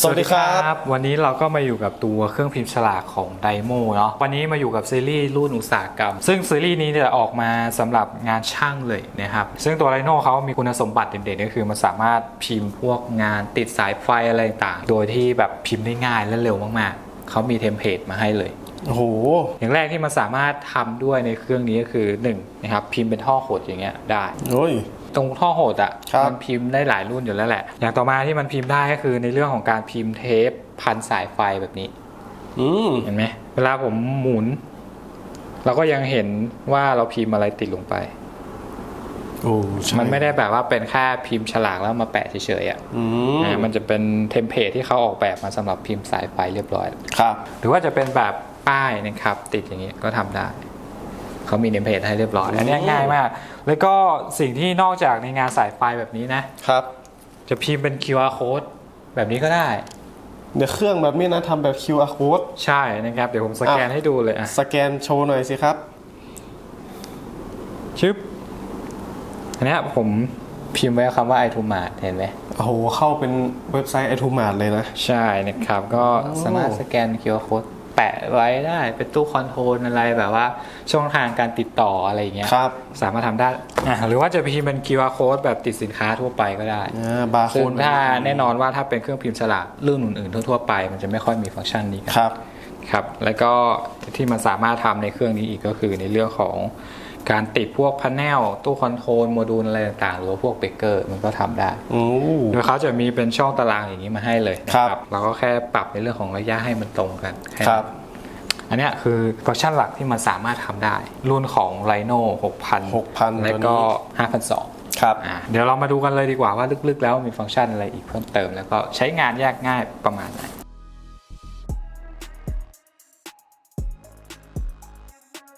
สวัสดีครับ วันนี้เราก็มาอยู่กับตัวเครื่องพิมพ์ฉลากของไดโมเนาะวันนี้มาอยู่กับซีรีส์รุ่นอุตสาหกรรม ซึ่งซีรีส์นี้จะออกมาสำหรับงานช่างเลยนะครับ ซึ่งตัวไดโนเขามีคุณสมบัติเด่นๆก็คือมันสามารถพิมพ์พวกงานติดสายไฟอะไรต่างๆโดยที่แบบพิมพ์ได้ง่ายและเร็วมากๆ เขามีเทมเพลตมาให้เลยโอ้โห อย่างแรกที่มันสามารถทำด้วยในเครื่องนี้ก็คือ1นะครับพิมพ์เป็นท่อโขดอย่างเงี้ยได้โอ้ย ตรงท่อโหดอะครับมันพิมพ์ได้หลายรุ่นอยู่แล้วแหละ อย่างต่อมาที่มันพิมพ์ได้ก็คือในเรื่องของการพิมพ์เทปพันสายไฟแบบนี้อืมเห็นไหมเวลาผมหมุน เราก็ยังเห็นว่าเราพิมพ์อะไรติดลงไปโอ้ใช่มันไม่ได้แบบว่าเป็นแค่พิมพ์ฉลากแล้วมาแปะเฉยๆอะอืมอ่ามันจะเป็นเทมเพลตที่เขาออกแบบมาสำหรับพิมพ์สายไฟเรียบร้อย ครับ หรือว่าจะเป็นแบบป้ายนะครับ ติดอย่างนี้ก็ทำได้ เขามีเทมเพลตให้เรียบร้อย อันนี้ง่ายมาก แล้วก็สิ่งที่นอกจากในงานสายไฟแบบนี้นะ ครับ จะพิมพ์เป็น QR code แบบนี้ก็ได้ เดี๋ยวเครื่องแบบนี้นะทำแบบ QR code ใช่นะครับ เดี๋ยวผมสแกนอะให้ดูเลยอะสแกนโชว์หน่อยสิครับ ชึบ อันเนี้ยผมพิมพ์ไว้คำว่า i t o m a t เห็นไหมโอ้โห เข้าเป็นเว็บไซต์ไอทูมาร์เลยนะ ใช่นะครับ ก็สามารถสแกน QR code แปะไว้ได้เป็นตู้คอนโทรลอะไรแบบว่า ช่องทางการติดต่ออะไรอย่างเงี้ยครับสามารถทำได้อะหรือว่าจะพิมพ์เป็น QR code แบบติดสินค้าทั่วไปก็ได้อ่าบาร์โค้ซึ่งดถ้าแน่นอนว่าถ้าเป็นเครื่องพิมพ์ฉลากรุ่นอื่นๆทั่วๆไป มันจะไม่ค่อยมีฟังก์ชันนี้กันครับครับ แล้วก็ที่มันสามารถทำในเครื่องนี้อีกก็คือในเรื่องของ การติดพวกพาเนลตู้คอนโทรลโมดูลอะไรต่างๆ หรือว่าพวกเบรกเกอร์มันก็ทำได้โอ้ โดยเขาจะมีเป็นช่องตารางอย่างนี้มาให้เลยนะครับ เราก็แค่ปรับในเรื่องของระยะให้มันตรงกันแนั้น ครับ อันเนี้ยคือฟังก์ชันหลักที่มันสามารถทำได้ รุ่นของ Rhino 6,000 6,000แล้วก็ตัวนี้ 5,200ครับ อะเดี๋ยวเรามาดูกันเลยดีกว่าว่าลึกๆ แล้วมีฟังก์ชันอะไรอีกเพิ่มเติม แล้วก็ใช้งานยากง่ายประมาณไหน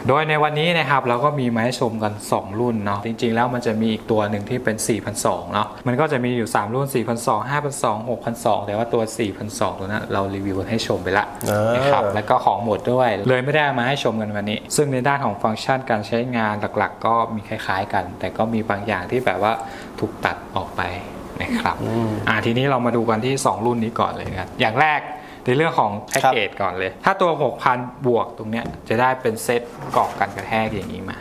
โดยในวันนี้นะครับเราก็มีมาให้ชมกัน 2 รุ่นเนาะจริงๆ แล้วมันจะมีอีกตัวหนึ่งที่เป็น 4,200เนาะมันก็จะมีอยู่ 3 รุ่น 4,200 5,200 6,200 แต่ว่าตัว 4,200 ตัวนั้นเรารีวิวกันให้ชมไปละอ่านนะครับแล้วก็ของหมดด้วย เลยไม่ได้เอามาให้ชมกันวันนี้ ซึ่งในด้านของฟังก์ชันการใช้งานหลักๆ ก็มีคล้ายๆกัน แต่ก็มีบางอย่างที่แบบว่าถูกตัดออกไปนะครับอืมอ่าทีนี้เรามาดูกันที่ 2 รุ่นนี้ก่อนเลยนะครับอย่างแรก ในเรื่องของแพ็กเกจก่อนเลย ถ้าตัว 6,000 บวกตรงเนี้ยจะได้เป็นเซตกรอบกันกระแทกอย่างนี้มา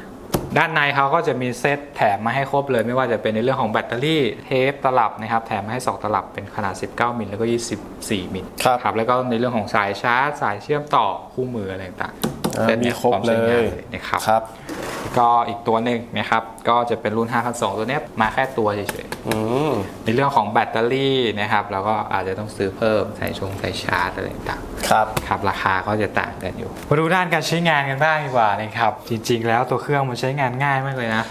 ด้านในเขาก็จะมีเซตแถมมาให้ครบเลย ไม่ว่าจะเป็นในเรื่องของแบตเตอรี่เทปตลับนะครับแถมมาให้ 2 ตลับเป็นขนาด 19 มิลแล้วก็ 24 มิลครับครับแล้วก็ในเรื่องของสายชาร์จ สายเชื่อมต่อคู่มืออะไรต่างๆอ่า เซตมีนี้ครบพอมเลใช้งานยนะครับครับก็อีกตัวหนึ่งนะครับก็จะเป็นรุ่น 5,200 ตัวเนี้ยมาแค่ตัวเฉยๆอืมในเรื่องของแบตเตอรี่นะครับเราก็อาจจะต้องซื้อเพิ่มใส่ชงใส่ชาร์จอะไรต่างครับๆครับราคาก็จะต่างกันอยู่มาดูด้านการใช้งานกันบ้างดีกว่านะครับจริง ๆ แล้วตัวเครื่องมันใช้งานง่ายมากเลยนะ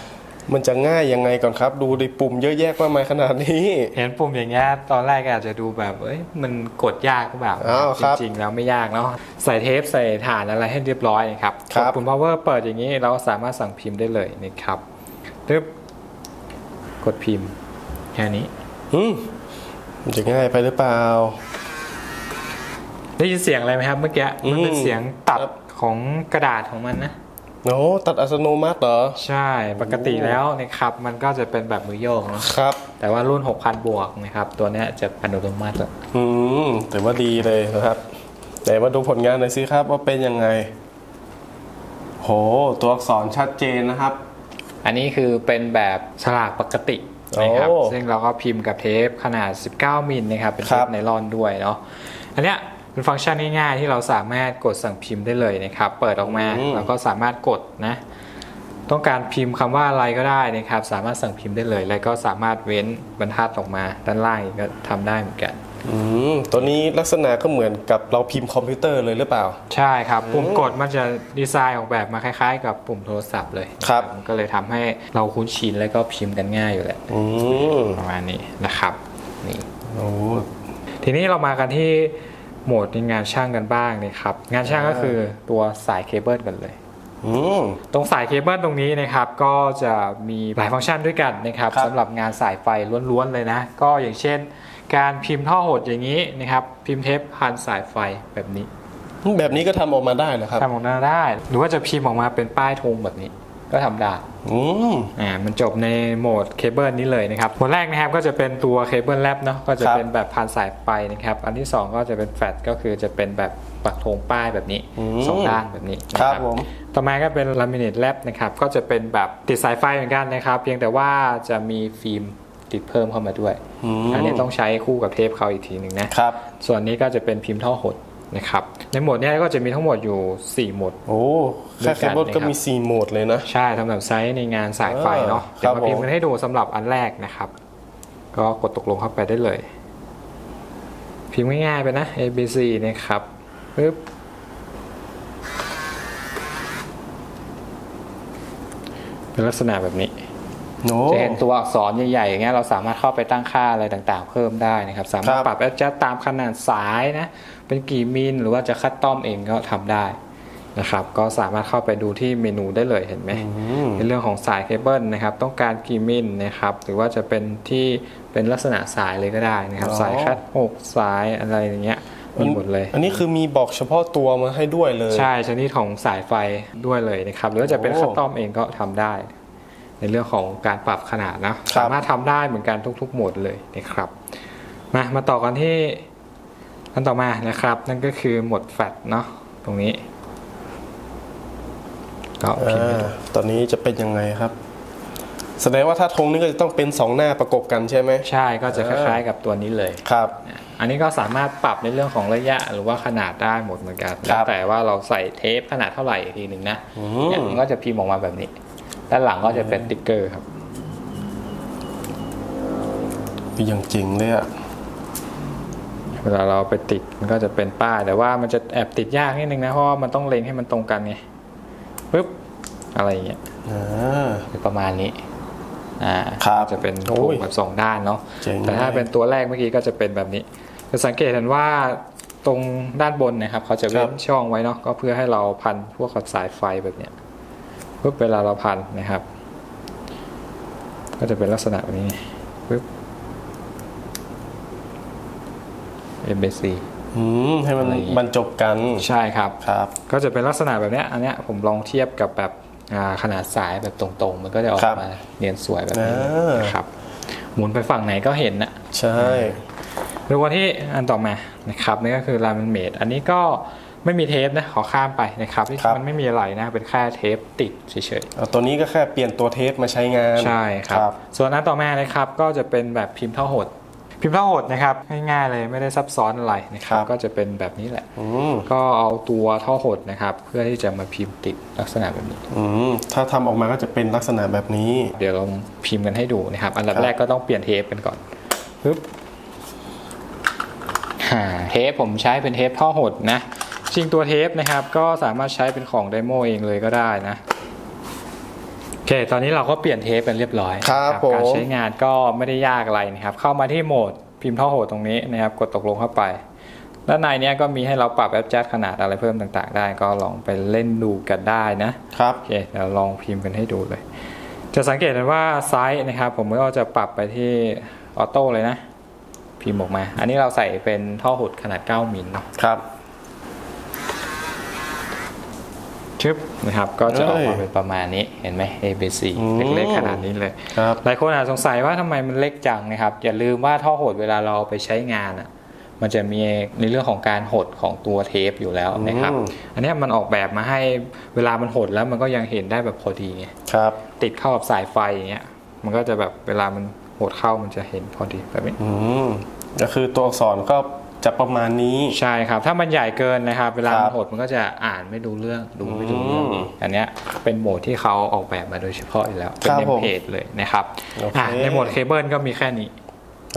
มันจะง่ายยังไงก่อนครับ ดูดิปุ่มเยอะแยะมากมายขนาดนี้ เห็นปุ่มอย่างเงี้ยตอนแรกอาจจะดูแบบเอ้ยมันกดยากหรือเปล่าอ้าวจครับริงๆแล้วไม่ยากเนาะใส่เทปใส่ฐานอะไรให้เรียบร้อยนะครับครับกดปุ่ม power เปิดอย่างนี้เราก็สามารถสั่งพิมพ์ได้เลยนะครับตึ๊บกดพิมพ์แค่นี้ อืมมันจะง่ายไปหรือเปล่า ได้ยินเสียงอะไรไหมครับเมื่อกี้มันเป็นอืมเสียงตัดครับ ของกระดาษของมันนะ โอ้ตัดอัตโนมัติเหรอ ใช่ปกติแล้วนะครับมันก็จะเป็นแบบมือโยกเนาะครับ แต่ว่ารุ่น 6,000 บวกนะครับ ตัวเนี้ยจะอัตโนมัติละอืมแต่ว่าดีเลยนะครับไหนมาดูผลงานหน่อยสิครับว่าเป็นยังไง โห ตัวอักษรชัดเจนนะครับ อันนี้คือเป็นแบบฉลากปกตินะครับโอ้ซึ่งเราก็พิมพ์กับเทปขนาด 19 มิลนะครับเป็นคเทรัปบไนลอนด้วยเนาะอันเนี้ย เป็นฟังก์ชันง่ายๆ ที่เราสามารถกดสั่งพิมพ์ได้เลยนะครับ เปิดออกมาเราก็สามารถกดนะ ต้องการพิมพ์คำว่าอะไรก็ได้นะครับ สามารถสั่งพิมพ์ได้เลย แล้วก็สามารถเว้นบรรทัดออกมา ด้านล่างอีกก็ทำได้เหมือนกัน อืมตัวนี้ลักษณะก็เหมือนกับเราพิมพ์คอมพิวเตอร์เลยหรือเปล่า ใช่ครับ ปุ่มกดมันจะดีไซน์ออกแบบมาคล้ายๆ กับปุ่มโทรศัพท์เลยครับ มันก็เลยทำให้เราคุ้นชินแล้วก็พิมพ์กันง่ายอยู่แหละอืมประมาณนี้นะครับนี่ โอ้ ทีนี้เรามากันที่ โหมดในงานช่างกันบ้างนะครับ งานช่างก็คือตัวสายเคเบิลกันเลยอืมตรงสายเคเบิลตรงนี้นะครับก็จะมีหลายฟังก์ชันด้วยกันนะครับครับสำหรับงานสายไฟล้วนๆเลยนะ ก็อย่างเช่น การพิมพ์ท่อหดอย่างนี้นะครับพิมพ์เทปพันสายไฟแบบนี้ แบบนี้ก็ทำออกมาได้เหรอครับทำออกมาได้ หรือว่าจะพิมพ์ออกมาเป็นป้ายธงแบบนี้ ก็ทำได้อืมอ่ามันจบในโหมดเคเบิลนี้เลยนะครับโหมดแรกนะครับก็จะเป็นตัวเคเบิลแลบเนาะก็จะครับเป็นแบบพันสายไฟนะครับ อันที่ 2 ก็จะเป็นแฟลชก็คือจะเป็นแบบปักธงป้ายแบบนี้อืมสองด้านแบบนี้นะครับผมต่อมาก็เป็นลามิเนตแลบนะครับก็จะเป็นแบบติดสายไฟเหมือนกันนะครับ เพียงแต่ว่าจะมีฟิล์มติดเพิ่มเข้ามาด้วยอืมอันนี้ต้องใช้คู่กับเทปเขาอีกทีหนึ่งนะครับ ส่วนนี้ก็จะเป็นพิมพ์ท่อหด นะครับในโหมดเนี้ยก็จะมีทั้งหมดอยู่ 4 โหมด โอ้แค่เคเบิลก็มี 4 โหมดเลยนะ ใช่สำหรับไซส์ในงานสายไฟเนาะเออเดี๋ยวมาครับผมพิมพ์กันให้ดูสำหรับอันแรกนะครับ ก็กดตกลงเข้าไปได้เลย พิมพ์ง่ายๆไปนะ A B C นะครับปึ๊บเป็นลักษณะแบบนี้โอ้ จะเห็นตัวอักษรใหญ่ๆอย่างเงี้ยเราสามารถเข้าไปตั้งค่าอะไรต่างๆ เพิ่มได้นะครับ สามารถครับปรับแอดจัดตามขนาดสายนะ เป็นกี่มิลหรือว่าจะคัดต้อมเองก็ทำได้นะครับ ก็สามารถเข้าไปดูที่เมนูได้เลยเห็นไหมอืมในเรื่องของสายเคเบิลนะครับ ต้องการกี่มิลนะครับ หรือว่าจะเป็นที่เป็นลักษณะสายเลยก็ได้นะครับอ๋อสายคัดหกสายอะไรอย่างเงี้ยมีหมดเลย อันนี้คือมีบอกเฉพาะตัวมาให้ด้วยเลย ใช่ชนิดของสายไฟด้วยเลยนะครับ หรือว่าจะเป็นโอ้คัสตอมเองก็ทำได้ ในเรื่องของการปรับขนาดนะครัสาบมารถทำได้เหมือนกันทุกๆโหมดเลยนะครับ มามาต่อกันที่อันต่อมานะครับ นั่นก็คือโหมดแฟลชเนาะตรงนี้ก็พิมพ์ให้อ่าดูตอนนี้จะเป็นยังไงครับ แสดงว่าถ้าธงนี่ก็จะต้องเป็น2หน้าประกบกันใช่ไหมใช่ก็จะคล้ายๆกับตัวนี้เลยครับ อันนี้ก็สามารถปรับในเรื่องของระยะหรือว่าขนาดได้หมดเหมือนกันคแล้รัวบแต่ว่าเราใส่เทปขนาดเท่าไหร่อีกทีหนึ่งนะอืเนี่ยมมันก็จะพิมพ์ออกมาแบบนี้ ด้านหลังก็จะเป็นติ๊กเกอร์ครับอย่างจริงเลยอะเวลาเราไปติดมันก็จะเป็นป้ายแต่ว่ามันจะแอบติดยากนิดนึงนะเพราะว่ามันต้องเล็งให้มันตรงกันไงปึ๊บอะไรอย่างเงี้ยอ่าประมาณนี้อ่าครับจะเป็นโอ้ถูยกแบบสองด้านเนาะเจ๋งแต่ถ้าเป็นตัวแรกเมื่อกี้ก็จะเป็นแบบนี้จะสังเกตเห็นว่าตรงด้านบนนะครับเขาจะเว้นช่องไว้เนาะก็เพื่อให้เราพันพวกกับสายไฟแบบเนี้ย ปึ๊บเวลาเราพันนะครับ ก็จะเป็นลักษณะแบบนี้ปึ๊บ MBC อืมให้มันอะไรอย่างงี้บรรจบกันใช่ครับครับ ก็จะเป็นลักษณะแบบเนี้ยอันเนี้ยผมลองเทียบกับแบบอ่าขนาดสายแบบตรงๆ มันก็จะออกครับมาเนียนสวยแบบนี้อ่านนะครับ หมุนไปฝั่งไหนก็เห็นนะใช่ดูว่าที่อันต่อมานะครับนี่ก็คือรามันเมดอันนี้ก็ ไม่มีเทปนะขอข้ามไปนะครับที่มันไม่มีอะไรนะเป็นแค่เทปติดเฉยเอาตัวนี้ก็แค่เปลี่ยนตัวเทปมาใช้งานๆใช่ครับส่วนอันต่อมานะครับก็จะเป็นแบบพิมพ์เท่าหด พิมพ์เท่าหดนะครับง่ายๆเลยไม่ได้ซับซ้อนอะไรนะครับก็จะเป็นแบบนี้แหละอืมก็เอาตัวท่อหดนะครับเพื่อที่จะมาพิมพ์ติดลักษณะแบบนี้อืมถ้าทำออกมาก็จะเป็นลักษณะแบบนี้ เดี๋ยวเราพิมพ์กันให้ดูนะครับอันดับครับแรกก็ต้องเปลี่ยนเทปกันก่อนปึ๊บอ่าเทปผมใช้เป็นเทปท่อหดนะ จริงตัวเทปนะครับ ก็สามารถใช้เป็นของไดโมเองเลยก็ได้นะโอเค ตอนนี้เราก็เปลี่ยนเทปกันเรียบร้อยครับนะผมการใช้งานก็ไม่ได้ยากอะไรนะครับ เข้ามาที่โหมดพิมพ์ท่อโหดตรงนี้นะครับ กดตกลงเข้าไป ด้านในเนี้ยก็มีให้เราปรับแอปแจ๊ดขนาดอะไรเพิ่มต่างๆ ได้ ก็ลองไปเล่นดูกันได้นะครับโอเคเดี๋ยวลองพิมพ์กันให้ดูเลย จะสังเกตเห็นว่าไซส์นะครับ ผมก็จะปรับไปที่ออโต้เลยนะ พิมพ์ออกมา อันนี้เราใส่เป็นท่อหดขนาด 9มิลเนาะครับ ชึบนะครับก็จะออกมาเอ้ยเป็นประมาณนี้เห็นไหม A B C อืมเล็กๆขนาดนี้เลยครับหลายคนอาจสงสัยว่าทำไมมันเล็กจังนะครับอย่าลืมว่าท่อหดเวลาเราเอาไปใช้งานอะมันจะมีในเรื่องของการหดของตัวเทปอยู่แล้วนะครับอืมอันเนี้ยมันออกแบบมาให้เวลามันหดแล้วมันก็ยังเห็นได้แบบพอดีไงครับติดเข้ากับสายไฟอย่างเงี้ยมันก็จะแบบเวลามันหดเข้ามันจะเห็นพอดีแบบนี้อืมก็คือตัวอักษรก็ จะประมาณนี้ ใช่ครับ ถ้ามันใหญ่เกินนะครับ เวลาครัมับนหดมันก็จะอ่านไม่ดูเรื่องดูไม่ดูเรื่องอืมอีกอันเนี้ยเป็นโหมดที่เขาออกแบบมาโดยเฉพาะอยู่แล้ว เป็นครับเนมผมเพจเลยนะครับโอเคอะในโหมดเคเบิลก็มีแค่นี้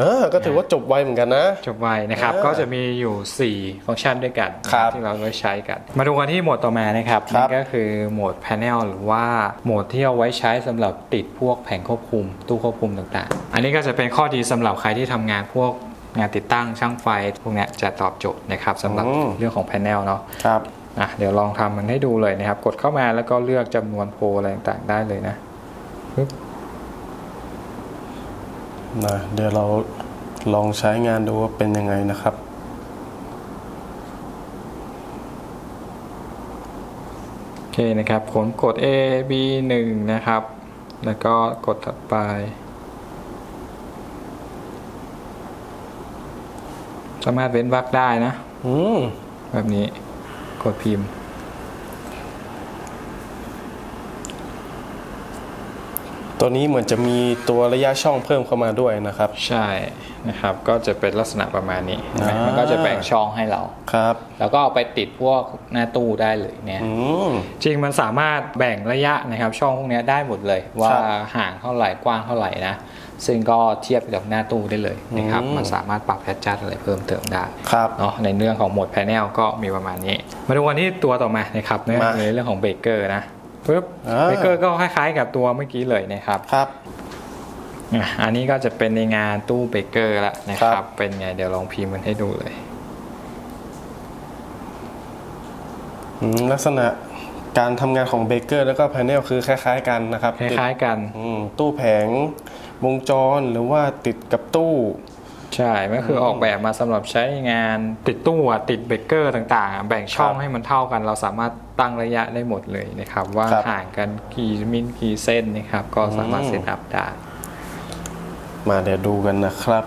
เออก็ถือว่าจบไวเหมือนกันนะ จบไวนะครับเออก็จะมีอยู่ 4 ฟังก์ชันด้วยกันครับที่เราไว้ใช้กัน มาดูกันที่โหมดต่อมานะครับครันั่บนก็คือโหมด Panel หรือว่าโหมดที่เอาไว้ใช้สำหรับติดพวกแผงควบคุม ตู้ควบคุมต่างๆ อันนี้ก็จะเป็นข้อดีสำหรับใครที่ทำงานพวก งานติดตั้งช่างไฟพวกเนี้ยจะตอบโจทย์นะครับสำหรับอืมเรื่องของ Panel เนาะครับอะเดี๋ยวลองทำมันให้ดูเลยนะครับ กดเข้ามาแล้วก็เลือกจำนวนโพลอะไรต่างๆได้เลยนะปึ๊บนะเดี๋ยวเราลองใช้งานดูว่าเป็นยังไงนะครับนเคนะครับผมกด A B 1นะครับ แล้วก็กดถัดไป สามารถเว้นวรรคได้นะ อืมแบบนี้กดพิมพ์ ตัวนี้เหมือนจะมีตัวระยะช่องเพิ่มเข้ามาด้วยนะครับ ใช่นะครับ ก็จะเป็นลักษณะประมาณนี้เห็นไหมอ่ามั มันก็จะแบ่งช่องให้เรา ครับแล้วก็เอาไปติดพวกหน้าตู้ได้เลยเนี่ย อืม จริงมันสามารถแบ่งระยะนะครับ ช่องพวกเนี้ยได้หมดเลย ว่าครับ ห่างเท่าไหร่กว้างเท่าไหร่นะ ซึ่งก็เทียบกับหน้าตู้ได้เลยนะครับอืมมันสามารถปรับแพทจัดอะไรเพิ่มเติมได้ครับเนาะในเรื่องของโหมดแพนเนลก็มีประมาณนี้ มาดูกันที่ตัวต่อมานะครับในมาในเรื่องของเบเกอร์นะปึ๊บอ่าเบเกอร์ก็คล้ายๆกับตัวเมื่อกี้เลยนะครับครับอะอันนี้ก็จะเป็นในงานตู้เบเกอร์ละนะคครัรับบเป็นไงเดี๋ยวลองพิมพ์มันให้ดูเลยอืมลักษณะการทำงานของเบเกอร์แล้วก็แพนเนลคือคล้าย ๆ กันนะครับ คล้ายๆกันอืมตู้แผง วงจรหรือว่าติดกับตู้ ใช่มันก็คือออกแบบมาสำหรับใช้งานติดตู้อะติดเบเกอร์ต่างๆอะแบ่งช่องครับให้มันเท่ากัน เราสามารถตั้งระยะได้หมดเลยนะครับ ว่าครับห่างกันกี่มิลกี่เส้นนะครับ ก็สามารถอืมเซตอัพได้ มาเดี๋ยวดูกันนะครับ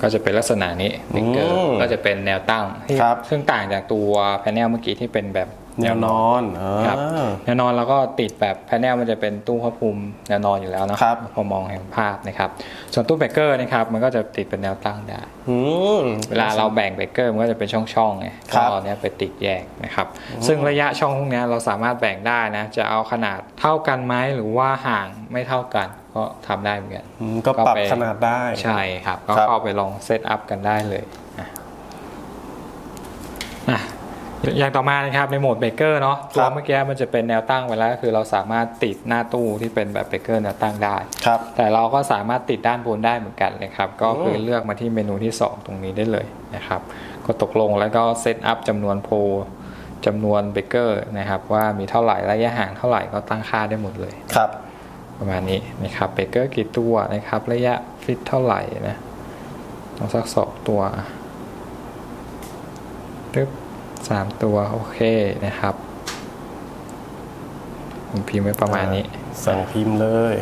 ก็จะเป็นลักษณะนี้เบเกอร์อืมก็จะเป็นแนวตั้งที่ครับซึ่งต่างจากตัวแพนเนลเมื่อกี้ที่เป็นแบบ แนวนอนอ่าครับแนวนอนแล้วก็ติดแบบแพนเนลมันจะเป็นตู้พระภูมิแนวนอนอยู่แล้วนะครับพอมองเห็นภาพนะครับ ส่วนตู้เบเกอร์นะครับมันก็จะติดเป็นแนวตั้งได้อืมเวลาเราแบ่งเบเกอร์มันก็จะเป็นช่องๆไงครัก็บเอาเนี้ยไปติดแยกนะครับ ซึ่งระยะช่องพวกเนี้ยเราสามารถแบ่งได้นะ จะเอาขนาดเท่ากันไหมหรือว่าห่างไม่เท่ากันก็ทำได้เหมือนกันอืมก็ปรับก็ไปขนาดได้ใช่ครับ ก็ครับเข้าไปลองเซตอัพกันได้เลยอะ อะอย่างต่อมานะครับในโหมดเบเกอร์เนาะตัวเมื่อกี้มันจะเป็นแนวตั้งไปแล้วก็คือเราสามารถติดหน้าตู้ที่เป็นแบบเบเกอร์แนวตั้งได้ครับแต่เราก็สามารถติดด้านบนได้เหมือนกันนะครับ ก็คือโอ้เลือกมาที่เมนูที่ 2 ตรงนี้ได้เลยนะครับ ก็ตกลงแล้วก็เซตอัพจำนวนโพลจำนวนเบเกอร์นะครับ ว่ามีเท่าไหร่ระยะห่างเท่าไหร่ก็ตั้งค่าได้หมดเลยครับ ประมาณนี้นะครับเบเกอร์กี่ตัวนะครับ ระยะฟิตเท่าไหร่นะต้องสักสองตัวตึ๊บ สามตัวโอเคนะครับ ผมพิมพ์ไว้ประมาณนี้ สั่งพิมพ์เลย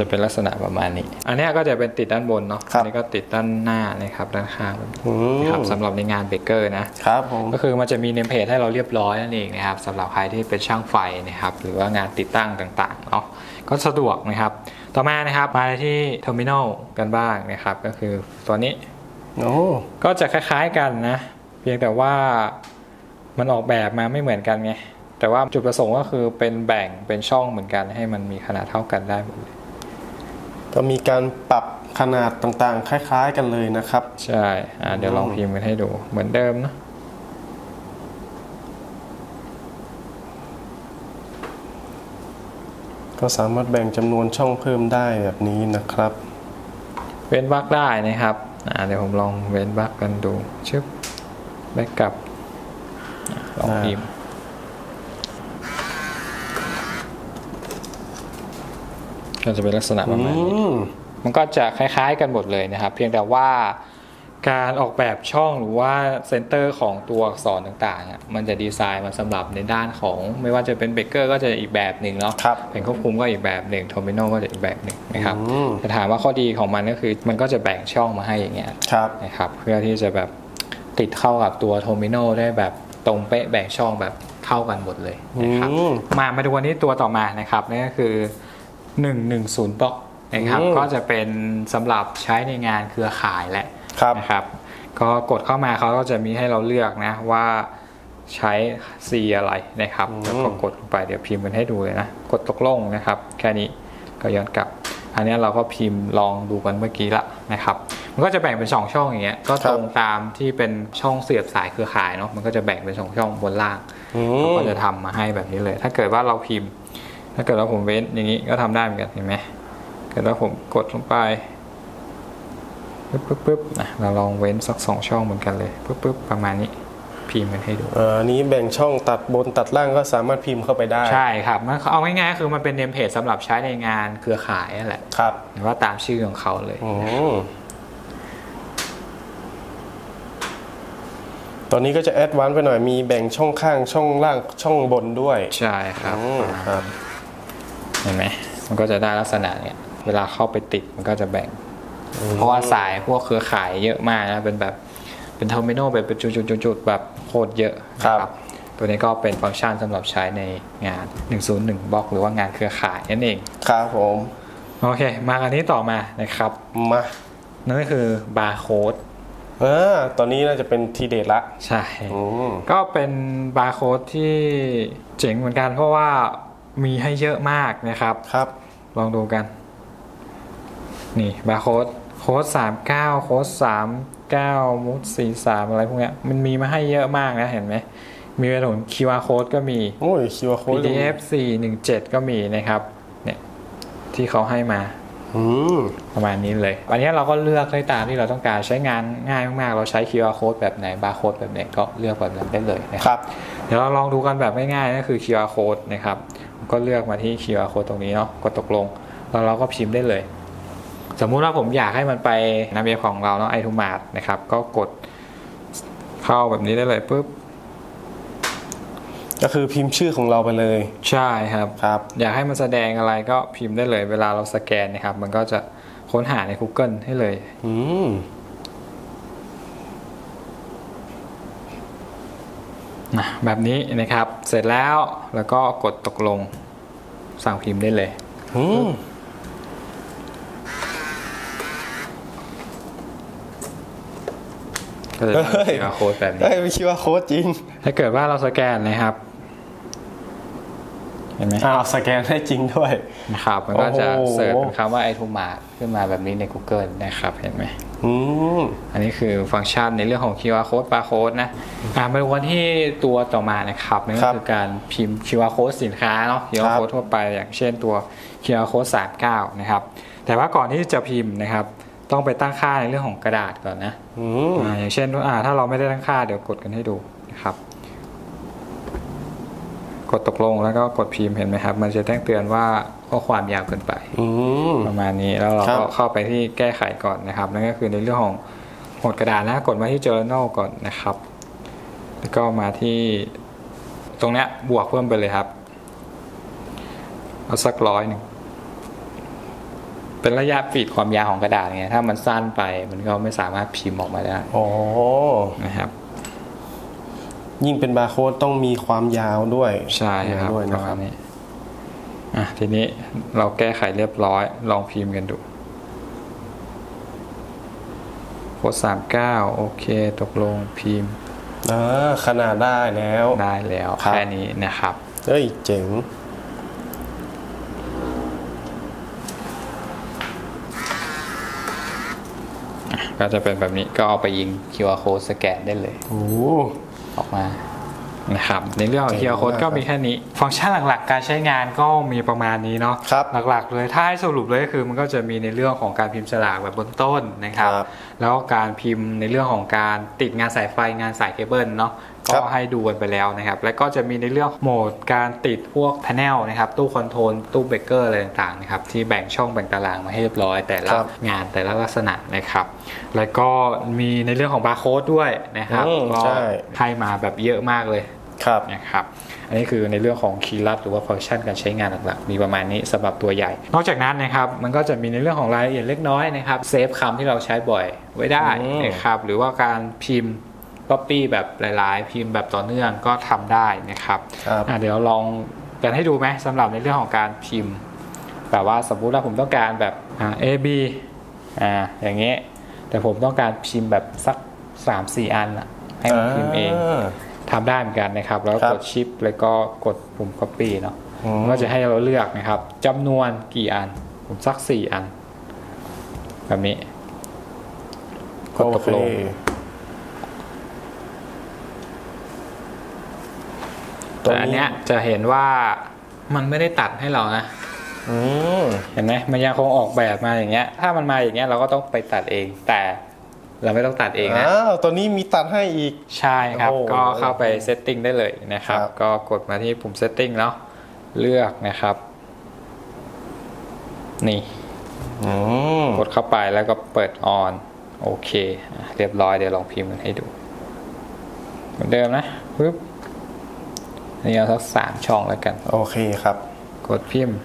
จะเป็นลักษณะประมาณนี้ อันเนี้ยก็จะเป็นติดด้านบนเนาะครับอันนี้ก็ติดด้านหน้านะครับด้านข้างแบบนี้อืมนะครับสำหรับในงานเบเกอร์นะครับผมก็คือมันจะมีเนมเพจให้เราเรียบร้อยนั่นเองนะครับสำหรับใครที่เป็นช่างไฟนะครับหรือว่างานติดตั้งต่างๆเนาะก็สะดวกนะครับ ต่อมานะครับมาที่เทอร์มินอลกันบ้างนะครับก็คือตัวนี้โอ้ก็จะคล้ายๆกันนะ เพียงแต่ว่ามันออกแบบมาไม่เหมือนกันไงแต่ว่าจุดประสงค์ก็คือเป็นแบ่งเป็นช่องเหมือนกันให้มันมีขนาดเท่ากันได้หมดเลย ก็มีการปรับขนาดต่างๆ คล้ายๆกันเลยนะครับ ใช่อ่าเดี๋ยวลองพิมพ์กันให้ดูเหมือนเดิมนะก็สามารถแบ่งจำนวนช่องเพิ่มได้แบบนี้นะครับ เว้นวรรคได้นะครับอ่าเดี๋ยวผมลองเว้นวรรคกันดูชึบแบ็กกลับอะลองอ่าพิมพ์ ก็จะเป็นลักษณะประมาณนี้อืมมันก็จะคล้ายๆกันหมดเลยนะครับ เพียงแต่ว่าการออกแบบช่องหรือว่าเซนเตอร์ของตัวอักษรต่างๆอะมันจะดีไซน์มาสำหรับในด้านของไม่ว่าจะเป็นเบเกอร์ก็จะอีกแบบหนึ่งเนาะครับแผงควบคุมก็อีกแบบหนึ่งโทมิโนก็จะอีกแบบหนึ่งนะครับอืมแต่ถามว่าข้อดีของมันก็คือมันก็จะแบ่งช่องมาให้อย่างเงี้ยครับนะครับเพื่อที่จะแบบติดเข้ากับตัวโทมิโนได้แบบตรงเป๊ะแบ่งช่องแบบเข้ากันหมดเลยอืนะครับมมามาดูวันนี้ตัวต่อมานะครับนั่นก็คือ 110บล็อกนะครับอืมก็จะเป็นสำหรับใช้ในงานเครือข่ายแหละครับนะครับ ก็กดเข้ามาเขาก็จะมีให้เราเลือกนะว่าใช้ C อะไรนะครับอืมแล้วก็กดลงไปเดี๋ยวพิมพ์มันให้ดูเลยนะ กดตกลงนะครับ แค่นี้ก็ย้อนกลับ อันนี้เราก็พิมพ์ลองดูกันเมื่อกี้ละนะครับ มันก็จะแบ่งเป็นสองช่องอย่างเงี้ยก็ตรงตามที่เป็นช่องเสียบสายเครือข่ายเนาะมันก็จะแบ่งเป็นสองช่องบนล่างอืเขามก็จะทำมาให้แบบนี้เลย ถ้าเกิดว่าเราพิมพ์ ถ้าเกิดว่าผมเว้นอย่างนี้ก็ทำได้เหมือนกันเห็นไหมเกิดว่าผมกดลงไปปึ๊บปึ๊บปึ๊บอะเราลองเว้นสักสองช่องเหมือนกันเลยปึ๊บปึ๊บประมาณนี้พิมพ์กันให้ดูเอ่ออันนี้แบ่งช่องตัดบนตัดล่างก็สามารถพิมพ์เข้าไปได้ ใช่ครับมันเอาง่ายๆก็คือมันเป็นเนมเพจสำหรับใช้ในงานเครือข่ายนั่นแหละครับหรือว่าตามชื่อของเขาเลยอืมตอนนี้ก็จะแอดวานซ์ไปหน่อยมีแบ่งช่องข้างช่องล่างช่องบนด้วย ใช่ครับอืมครับ เห็นไหมมันก็จะได้ลักษณะเนี่ยเวลาเข้าไปติดมันก็จะแบ่ง เพราะว่าสายพวกเครือข่ายเยอะมากนะเป็นแบบเป็นเทอร์มินอลแบบเป็นจุดๆๆๆแบบโคตรเยอะนะครับตัวนี้ก็เป็นฟังก์ชันสำหรับใช้ในงาน 101บล็อกหรือว่างานเครือข่ายนั่นเอง ครับผม โอเค มากันที่ต่อมานะครับ มา นั่นก็คือบาร์โค้ดเออตอนนี้น่าจะเป็นทีเด็ดละ ใช่อืมก็เป็นบาร์โค้ดที่เจ๋งเหมือนกันเพราะว่า มีให้เยอะมากนะครับ ครับ ลองดูกัน นี่บาร์โค้ดโค้ดสามเก้าโค้ดสามเก้ามุดสี่สามอะไรพวกเนี้ยมันมีมาให้เยอะมากนะเห็นไหม มีเป็นของ QR code ก็มี โอ้ยคิวอาร์โค้ด PDF 417ก็มีนะครับ เนี่ยที่เขาให้มาอืมประมาณนี้เลยวันนี้เราก็เลือกได้ตามที่เราต้องการใช้งานง่ายมากๆ เราใช้ QR code แบบไหน บาร์โค้ดแบบไหนก็เลือกแบบนั้นได้เลยนะคครับรับ เดี๋ยวเราลองดูกันแบบง่ายๆก็คือ QR code นะครับ ก็เลือกมาที่ QR code ตรงนี้เนาะกดตกลง แล้วเราก็พิมพ์ได้เลย สมมุติว่าผมอยากให้มันไปน้ำเบียของเราเนาะไอทูมาร์นะครับก็กดเข้าแบบนี้ได้เลยปุ๊บก็คือพิมพ์ชื่อของเราไปเลย ใช่ครับครับ อยากให้มันแสดงอะไรก็พิมพ์ได้เลย เวลาเราสแกนนะครับ มันก็จะค้นหาใน Google ให้เลย อืม นะแบบนี้นะครับ เสร็จแล้วแล้วก็กดตกลงสั่งพิมพ์ได้เลย อืมก็จะได้ QR code แบบนี้ได้เป็นคิวอาร์โค้ดจริง ถ้าเกิดว่าเราสแกนนะครับ เห็นไหมอ้าวสแกนให้จริงด้วยนะครับ มันก็จะโอ้โหเสิร์ชเป็นคำว่า i t o m a r t ขึ้นมาแบบนี้ใน Google นะครับ เห็นไหมอืมอันนี้คือฟังก์ชันในเรื่องของ QR code barcode นะอ่ามาดูกันที่ตัวต่อมานะครับนั่นครัก็บคือการพิมพ์ QR code สินค้าเนาะ QR ครับ code ทั่วไปอย่างเช่นตัว QR code 39 นะครับ แต่ว่าก่อนที่จะพิมพ์นะครับ ต้องไปตั้งค่าในเรื่องของกระดาษก่อนนะอืมอ่าอย่างเช่นอ่าถ้าเราไม่ได้ตั้งค่าเดี๋ยวกดกันให้ดูนะครับ กดตกลงแล้วก็กดพิมพ์เห็นไหมครับ มันจะแจ้งเตือนว่าข้อความยาวเกินไปอืมประมาณนี้แล้วเราครัก็บเข้าไปที่แก้ไขก่อนนะครับ นั่นก็คือในเรื่องของหมดกระดาษนะกดมาที่ journal ก่อนนะครับ แล้วก็มาที่ตรงเนี้ยบวกเพิ่มไปเลยครับเอาสักร้อยหนึ่งเป็นระยะฟีดความยาวของกระดาษไงถ้ามันสั้นไปมันก็ไม่สามารถพิมพ์ออกมาได้อ๋อนะครับ ยิ่งเป็นบาร์โค้ดต้องมีความยาวด้วยใช่ครับด้วยปนะระคมารัณบนี้อะทีนี้เราแก้ไขเรียบร้อย ลองพิมพ์กันดูโค้ดสามเก้าโอเค ตกลงพิมพ์อ่าขนาดได้แล้วได้แล้วครับแค่นี้นะครับเฮ้ยเจ๋งก็จะเป็นแบบนี้ก็เอาไปยิง QR code สแกนได้เลย โอ้ ออกมานะครับในเรื่องของเจ๋ง QR code มากก็มีแค่นี้ ฟังก์ชันหลักๆ การใช้งานก็มีประมาณนี้เนาะครับหลักๆ เลยถ้าให้สรุปเลยก็คือมันก็จะมีในเรื่องของการพิมพ์ฉลากแบบเบื้องต้นนะครับครับ แล้วก็การพิมพ์ในเรื่องของการติดงานสายไฟงานสายเคเบิลเนาะครั ก็บให้ดูกันไปแล้วนะครับ แล้วก็จะมีในเรื่องโหมดการติดพวกแผงนะครับ ตู้คอนโทรลตู้เบรกเกอร์อะไรต่างๆนะครับที่แบ่งช่องแบ่งตารางมาให้เรียบร้อย แต่ละครับงานแต่ละลักษณะนะครับ แล้วก็มีในเรื่องของบาร์โค้ดด้วยนะครับอืมก็ใช่ให้มาแบบเยอะมากเลยครับนะครับอันนี้คือในเรื่องของคีย์ลัดหรือว่าฟังก์ชันการใช้งานหลักๆมีประมาณนี้สำหรับตัวใหญ่ นอกจากนั้นนะครับมันก็จะมีในเรื่องของรายละเอียดเล็กน้อยนะครับเซฟคำที่เราใช้บ่อยไว้ได้อืมนะครับหรือว่าการพิมพ์ copy แบบหลาย ๆ พิมพ์แบบต่อเนื่องก็ทำได้นะครับครับอะเดี๋ยวลองกันให้ดูไหมสำหรับในเรื่องของการพิมพ์ แบบว่าสมมุติว่าผมต้องการแบบอ่า A B อ่าอย่างเงี้ยแต่ผมต้องการพิมพ์แบบสัก 3-4 อันอะให้มันพิมพ์เองาทำได้เหมือนกันนะครับ แล้วครับกดชิปแล้วก็กดปุ่ม copy เนาะอืมมันก็จะให้เราเลือกนะครับจำนวนกี่อัน ผมสัก 4 อัน แบบนี้กดตกลง โอเคตร แต่งอันเนี้ยจะเห็นว่ามันไม่ได้ตัดให้เรานะอืมเห็นไหมมันยังคงออกแบบมาอย่างเงี้ย ถ้ามันมาอย่างเงี้ยเราก็ต้องไปตัดเอง แต่เราไม่ต้องตัดเองนะอ้าวตัวนี้มีตัดให้อีก ใช่ครับโอ้โหก็เข้าไปเซตติ้งได้เลยนะครับครับ ก็กดมาที่ปุ่มเซตติ้งเนาะ เลือกนะครับ นี่อืมกดเข้าไปแล้วก็เปิดออน โอเคอะเรียบร้อยเดี๋ยวลองพิมพ์มันให้ดู เหมือนเดิมนะปึ๊บอั นนี้เอาสักสามช่องแล้วกัน โอเคครับ กดพิมพ์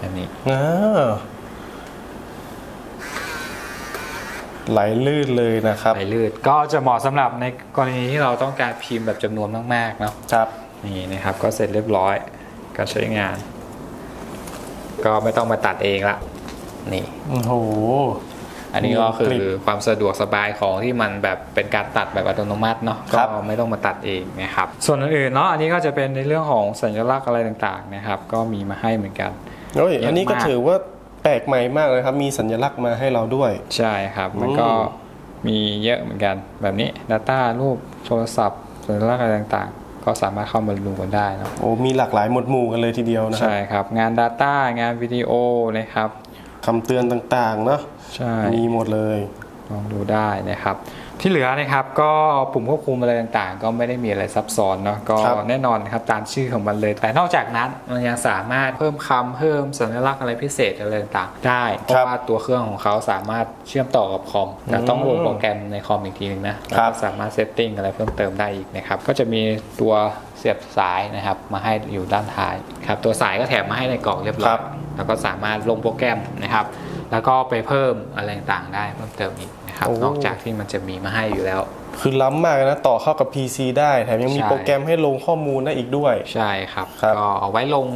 อันนี้อ่าไหลลื่นเลยนะครับ ไหลลื่นก็จะเหมาะสำหรับในกรณีที่เราต้องการพิมพ์แบบจำนวนมากๆเนาะครับนี่นะครับ ก็เสร็จเรียบร้อยการใช้งาน ก็ไม่ต้องมาตัดเองละนี่โอ้โห อันนี้ก็คืกริอบความสะดวกสบายของที่มันแบบเป็นการตัดแบบอัตโนมัติเนาะคก็รับไม่ต้องมาตัดเองนะครับส่วนอื่นๆเนาะอันนี้ก็จะเป็นในเรื่องของสัญลักษณ์อะไรต่างๆนะครับก็มีมาให้เหมือนกันโอ้ยเยอะอันนี้ก็มากถือว่าแปลกใหม่มากเลยครับมีสัญลักษณ์มาให้เราด้วย ใช่ครับมันก็อืมมีเยอะเหมือนกันแบบนี้ Data รูปโทรศัพท์ สัญลักษณ์อะไรต่างๆ ก็สามารถเข้ามาดูกันได้เนอะโอ้มีหลากหลายหมวดหมู่กันเลยทีเดียวนะครับใช่ครับ งาน Data งานวิดีโอนะครับ คำเตือนต่างๆเนาะใช่มีหมดเลยลองดูได้นะครับ ที่เหลือนะครับก็ปุ่มควบคุมอะไรต่างๆ ก็ไม่ได้มีอะไรซับซ้อนเนาะก็ครับแน่นอนครับตามชื่อของมันเลย แต่นอกจากนั้นมันยังสามารถเพิ่มคำเพิ่มสัญลักษณ์อะไรพิเศษอะไรต่างๆ ได้เพราะว่าตัวเครื่องของเขาสามารถเชื่อมต่อกับคอมแต่ต้องลงโปรแกรมในคอมอีกทีนึงนะแล้วก็สามารถเซตติ้งอะไรเพิ่มเติมได้อีกนะครับก็จะมีตัวเสียบสายนะครับมาให้อยู่ด้านท้ายครับตัวสายก็แถมมาให้ในกล่องเรียบร้อย แล้วก็สามารถลงโปรแกรมนะครับ แล้วก็ไปเพิ่มอะไรต่างๆได้เพิ่มเติมอีกนะครับ โอ้ นอกจากที่มันจะมีมาให้อยู่แล้ว คือล้ำมากเลยนะต่อเข้ากับ PC ได้แถมยังมีใช่ โปรแกรมให้ลงข้อมูลได้อีกด้วย ใช่ครับ ครับ ก็เอาไว้ลง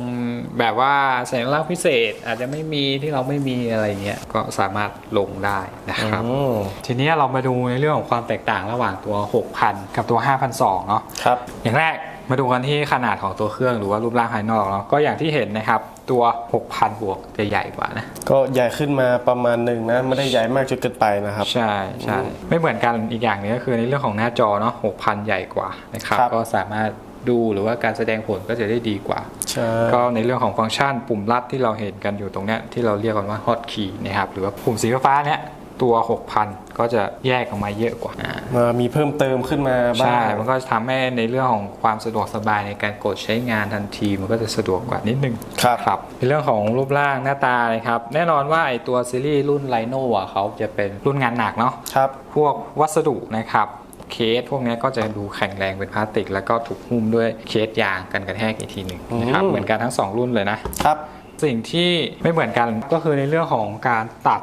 แบบว่าสัญลักษณ์พิเศษอาจจะไม่มีที่เราไม่มีอะไรเงี้ยก็สามารถลงได้นะครับ อืมทีนี้เรามาดูในเรื่องของความแตกต่างระหว่างตัว 6,000 กับตัว 5,200เนาะ ครับ อย่างแรก มาดูกันที่ขนาดของตัวเครื่องหรือว่ารูปร่างภายนอกเนาะก็อย่างที่เห็นนะครับ ตัว 6,000 บวกจะใหญ่กว่านะ ก็ใหญ่ขึ้นมาประมาณหนึ่งนะ ไม่ได้ใหญ่มากจนเกินไปนะครับ ใช่ใช่อืมไม่เหมือนกันอีกอย่างหนึงก็คือในเรื่องของหน้าจอเนาะ6,000 ใหญ่กว่านะครับครับก็สามารถดูหรือว่าการแสดงผลก็จะได้ดีกว่าใช่ก็ในเรื่องของฟังก์ชันปุ่มลัดที่เราเห็นกันอยู่ตรงเนี้ยที่เราเรียกกันว่า hot key นะครับหรือว่าปุ่มสีฟ้าๆเนี้ย ตัว 6,000 ก็จะแยกออกมาเยอะกว่าอ่ามามีเพิ่มเติมขึ้นมาบ้างใช่ มันก็จะทำให้ในเรื่องของความสะดวกสบายในการกดใช้งานทันที มันก็จะสะดวกกว่านิดนึงครับครับในเรื่องของรูปร่างหน้าตานะครับ แน่นอนว่าไอตัวซีรีส์รุ่นไลโน่อะเขาจะเป็นรุ่นงานหนักเนาะครับพวกวัสดุนะครับเคสพวกเนี้ยก็จะดูแข็งแรงเป็นพลาสติก แล้วก็ถูกหุ้มด้วยเคสยางกันกระแทกอีกทีหนึ่งนะครับอืมเหมือนกันทั้งสองรุ่นเลยนะครับ สิ่งที่ไม่เหมือนกันก็คือในเรื่องของการตัด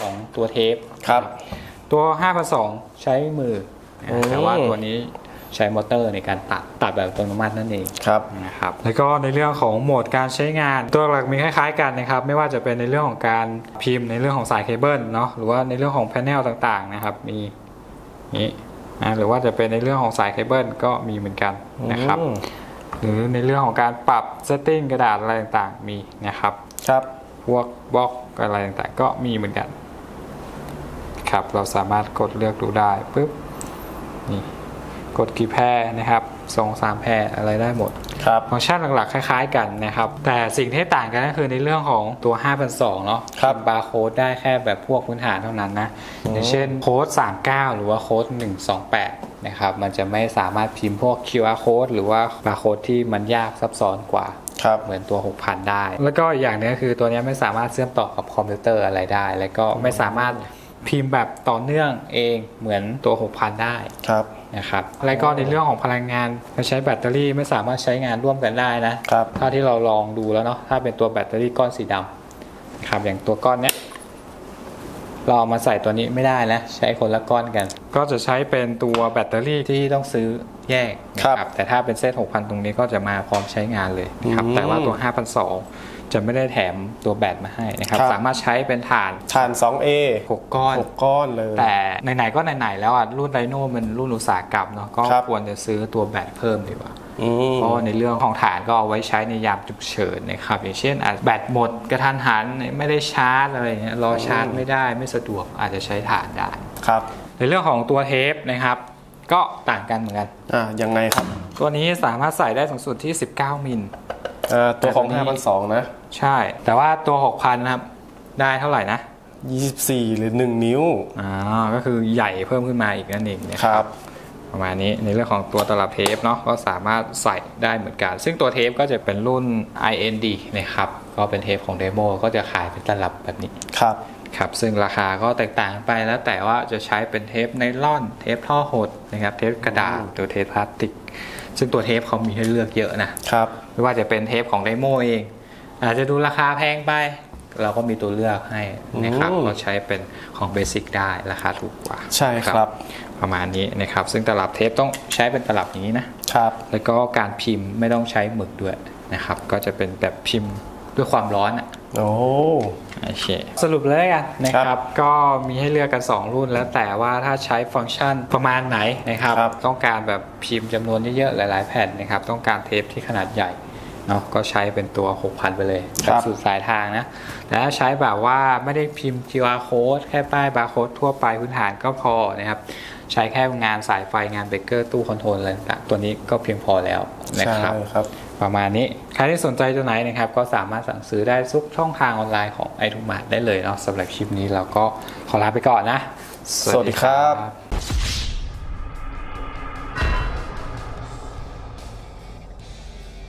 ของตัวเทปครับ ตัว5,200ใช้มือนะอืมแต่ว่าตัวนี้ใช้มอเตอร์ในการตัดตัดแบบอัตโนมัตินั่นเองครับนะครับแล้วก็ในเรื่องของโหมดการใช้งาน ตัวหลักมีคล้ายๆกันนะครับ ไม่ว่าจะเป็นในเรื่องของการพิมพ์ในเรื่องของสายเคเบิลเนาะหรือว่าในเรื่องของแผงต่างๆนะครับ มีนี้นะหรือว่าจะเป็นในเรื่องของสายเคเบิลก็มีเหมือนกันนะครับอืมหรือในเรื่องของการปรับเซตติ้งกระดาษอะไรต่างๆมีนะครับ ครับพวกบล็อกอะไรต่างๆ ก็มีเหมือนกัน ครับ เราสามารถกดเลือกดูได้ปุ๊บนี่กดกี่แพรนะครับสองสามแพรอะไรได้หมดครับฟังก์ชันหลักๆ คล้าย ๆ กันนะครับ แต่สิ่งที่ต่างกันก็คือในเรื่องของตัว 5,200เนาะครับบาร์โค้ดได้แค่แบบพวกพื้นฐานเท่านั้นนะอืมอย่างเช่นโค้ด 39 หรือว่าโค้ด 128 นะครับ มันจะไม่สามารถพิมพ์พวก QR code หรือว่าบาร์โค้ดที่มันยากซับซ้อนกว่าครับเหมือนตัว 6,000 ได้ แล้วก็อีกอย่างหนึงก็คือตัวเนี้ยไม่สามารถเชื่อมต่อกับคอมพิวเตอร์อะไรได้ แล้วก็ไม่สามารถ พิมพ์แบบต่อเนื่องเองเหมือนตัว 6,000 ได้ครับนะครับแล้วก็ในเรื่องของพลังงานการใช้แบตเตอรี่ไม่สามารถใช้งานร่วมกันได้นะครับเท่าที่เราลองดูแล้วเนาะถ้าเป็นตัวแบตเตอรี่ก้อนสีดำนะครับอย่างตัวก้อนเนี้ยเราเอามาใส่ตัวนี้ไม่ได้นะใช้คนละก้อนกัน ก็จะใช้เป็นตัวแบตเตอรี่ที่ต้องซื้อแยกนะครับแต่ถ้าเป็นเซต6,000 ตรงนี้ก็จะมาพร้อมใช้งานเลยนะครับอืมแต่ว่าตัว 5,200 จะไม่ได้แถมตัวแบตมาให้นะครับ ครับ สามารถใช้เป็นถ่าน ฐาน 2A 6 ก้อน หกก้อนเลย แต่ไหนๆก็ไหนๆแล้วอะรุ่นไดโน่มันรุ่นอุตสาหกรรมเนาะก็ครับ ควรจะซื้อตัวแบตเพิ่มดีกว่า อืม เพราะว่าในเรื่องของฐานก็เอาไว้ใช้ในยามฉุกเฉินนะครับอย่างเช่นอาจแบตหมดกระทันหันไม่ได้ชาร์จอะไรอย่างเงี้ยรอชาร์จไม่ได้ไม่สะดวกอาจจะใช้ฐานได้ ครับ ในเรื่องของตัวเทปนะครับ ก็ต่างกันเหมือนกัน อ่ายังไงครับ ตัวนี้สามารถใส่ได้สูงสุดที่ 19 มิลอ่า ตัวของแต่ตัวนี้5,200 นะ ใช่ แต่ว่าตัว 6,000 นะครับ ได้เท่าไหร่นะ 24 หรือ 1 นิ้วอ่าก็คือใหญ่เพิ่มขึ้นมาอีกนั่นเองนะครับ ประมาณนี้ในเรื่องของตัวตลับเทปเนาะก็สามารถใส่ได้เหมือนกัน ซึ่งตัวเทปก็จะเป็นรุ่น IND นะครับ ก็เป็นเทปของเดโมก็จะขายเป็นตลับแบบนี้ครับครับซึ่งราคาก็แตกต่างไปแล้วแต่ว่าจะใช้เป็นเทปไนล่อน เทปท่อหดนะครับ เทปกระดาษหรือเทปพลาสติก ซึ่งตัวเทปเขามีให้เลือกเยอะนะครับไม่ว่าจะเป็นเทปของไดโมเอง อาจจะดูราคาแพงไป เราก็มีตัวเลือกให้นะครับอืมเราใช้เป็นของเบสิกได้ราคาถูกกว่า ใช่ครับ ประมาณนี้นะครับ ซึ่งตลับเทปต้องใช้เป็นตลับอย่างนี้นะครับ แล้วก็การพิมพ์ไม่ต้องใช้หมึกด้วยนะครับ ก็จะเป็นแบบพิมพ์ด้วยความร้อนอะโอ้ โอเค สรุปเลยกันนะคครัรับบก็มีให้เลือกกัน 2 รุ่นแล้วแต่ว่าถ้าใช้ฟังก์ชันประมาณไหนนะครับ ครับ ต้องการแบบพิมพ์จำนวนเยอะๆ หลายๆ แผ่นนะครับ ต้องการเทปที่ขนาดใหญ่เนาะก็ใช้เป็นตัว 6,000 ไปเลยครับแบบสุดสายทางนะแต่ถ้าใช้แบบว่าไม่ได้พิมพ์ QR code แค่ป้ายบาร์โค้ดทั่วไปพื้นฐานก็พอนะครับ ใช้แค่งานสายไฟงานเบรกเกอร์ตู้คอนโทรลอะไรต่างๆตัวนี้ก็เพียงพอแล้วนะใช่ครับ ครับ ประมาณนี้ ใครที่สนใจตัวไหนนะครับ ก็สามารถสั่งซื้อได้ทุกช่องทางออนไลน์ของไอทูมาได้เลยเนาะสำหรับคลิปนี้เราก็ขอลาไปก่อนนะ สวัสดีครับ